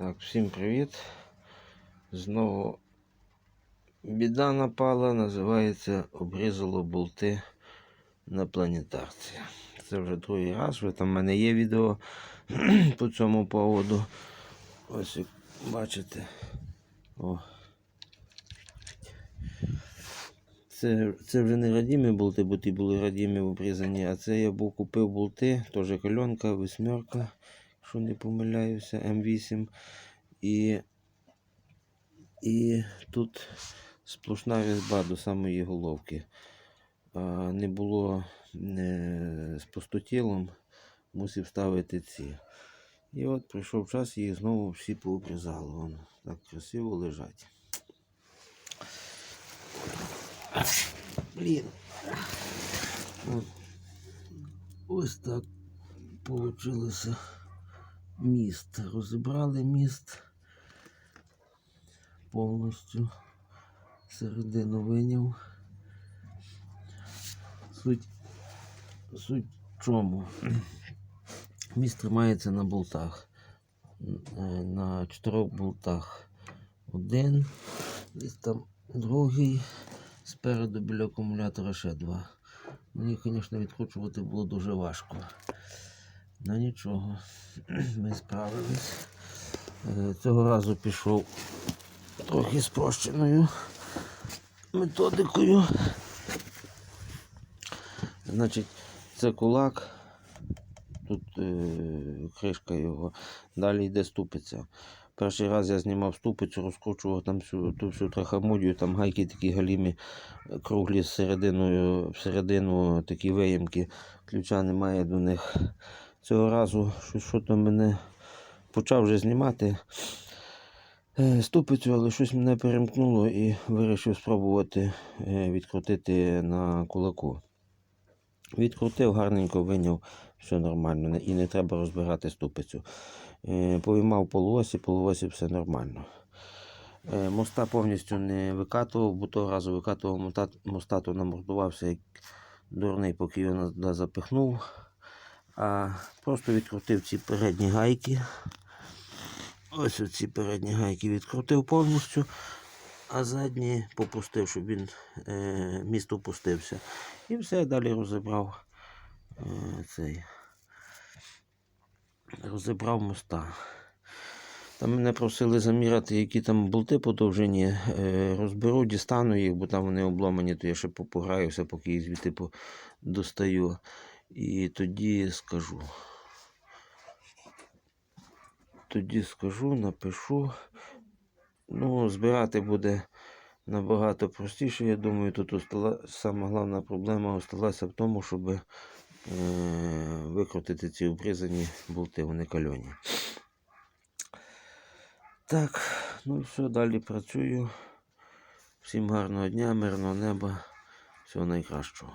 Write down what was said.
Так, всім привіт. Знову біда напала, називається обрізало болти на планетарці. Це вже другий раз, вже там в мене є відео по цьому поводу. Ось як бачите. О. Це, це вже не радімі болти, бо ті були радімі обрізані, а це я був купив болти, теж кальонка, восьмерка, якщо не помиляюся, М8. І, і тут сплошна різьба до самої головки. Не було не, з пустотілом, мусив ставити ці. І от прийшов час, їх знову всі пообрізали. Вон так красиво лежать. Блін. Ось так получилося міст. Розібрали міст повністю. Середину виняв. Суть, суть чому? Міст тримається на болтах. Е, На чотирьох болтах. Один, десь там другий, спереду біля акумулятора ще два. Мені, звісно, відкручувати було дуже важко. Ну нічого, ми справились. Е, Цього разу пішов трохи спрощеною методикою. Значить, це кулак, тут е, кришка його, далі йде ступиця. Перший раз я знімав ступицю, розкручував там всю ту всю трахамудію, там гайки такі галімі, круглі з серединою, всередину такі виємки, ключа немає до них. Цього разу щось що то мене почав вже знімати е, ступицю, але щось мене перемкнуло і вирішив спробувати е, відкрутити на кулаку. Відкрутив, гарненько виняв, все нормально, і не треба розбирати ступицю. Е, Повіймав полуосі, полуосі все нормально. Моста повністю не викатував, бо того разу викатував моста, то намордувався як дурний, поки його запихнув. А просто відкрутив ці передні гайки. Ось ці передні гайки відкрутив повністю, а задні попустив, щоб він е, міст опустився. І все далі розібрав е, цей. Розібрав моста. Там мене просили заміряти, які там болти по довжині. Е, розберу, дістану їх, бо там вони обломані, то я ще попограюся, поки їх звідти достаю. І тоді скажу. Тоді скажу, напишу. Ну, збирати буде набагато простіше. Я думаю, тут остала, сама головна проблема осталася в тому, щоб е, викрутити ці обрізані болти, вони кальоні. Так, ну все, далі працюю. Всім гарного дня, мирного неба, всього найкращого.